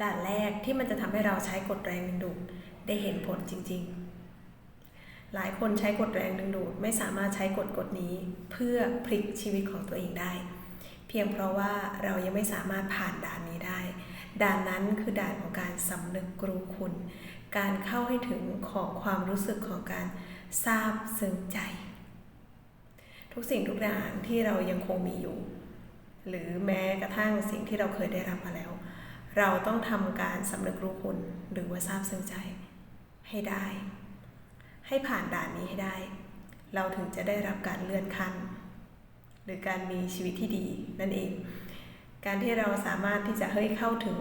ด่านแรกที่มันจะทำให้เราใช้กฎแรงดึงดูดได้เห็นผลจริง ๆ หลายคนใช้กฎแรงดึงดูดไม่สามารถใช้กฎกฎนี้เพื่อพลิกชีวิตของตัวเองได้ เพียงเพราะว่าเรายังไม่สามารถผ่านด่านนี้ได้ ด่านนั้นคือด่านของการสำนึกรู้คุณ การเข้าให้ถึงของความรู้สึกของการทราบซึ้งใจ ทุกสิ่งทุกอย่างที่เรายังคงมีอยู่ หรือแม้กระทั่งสิ่งที่เราเคยได้รับมาแล้ว เราต้องทำการสำนึกรู้คุณหรือว่าทราบซึ้งใจให้ได้ ให้ผ่านด่านนี้ให้ได้ เราถึงจะได้รับการเลื่อนขั้น หรือการมีชีวิตที่ดีนั่นเอง การที่เราสามารถที่จะเฮ้ยเข้าถึง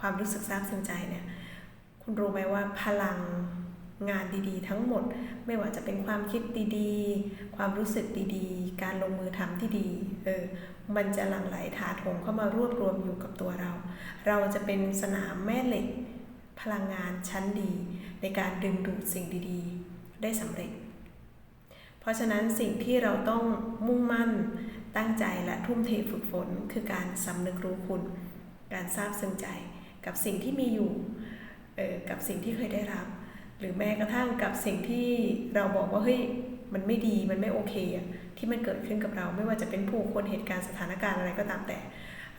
ความรู้สึกทราบซึ้งใจเนี่ยคุณรู้ไหมว่าพลัง งานดีๆ ทั้งหมด ไม่ว่าจะเป็นความคิดดีๆ ความรู้สึกดีๆ การลงมือทำที่ดีเออมันจะหลั่งไหลถาโถมเข้ามารวบรวมอยู่กับตัวเรา เราจะเป็นสนามแม่เหล็ก พลังงานชั้นดี ในการดึงดูดสิ่งดีๆ ได้สำเร็จ เพราะฉะนั้นสิ่งที่เราต้องมุ่งมั่นตั้งใจและทุ่มเทฝึกฝน คือการสำนึกรู้คุณ การทราบซึ้งใจกับสิ่งที่มีอยู่ออกับสิ่งที่เคยได้รับ รือแม้กระทั่งกับสิ่งที่เราบอกว่าเฮ้ยมันไม่ดีมันไม่โอเคอะที่มันเกิดขึ้นกับเราไม่ว่าจะเป็นผู้คนเหตุการณ์สถานการณ์อะไรก็ตามแต่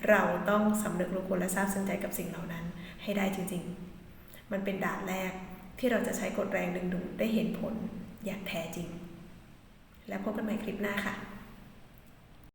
เราต้องสำนึกรู้คุณและทราบซึ้งใจกับสิ่งเหล่านั้น ให้ได้จริง ๆ มันเป็นด่านแรกที่เราจะใช้กฎแรงดึงดูดได้เห็นผลอย่างแท้จริง แล้วพบกันใหม่คลิปหน้าค่ะ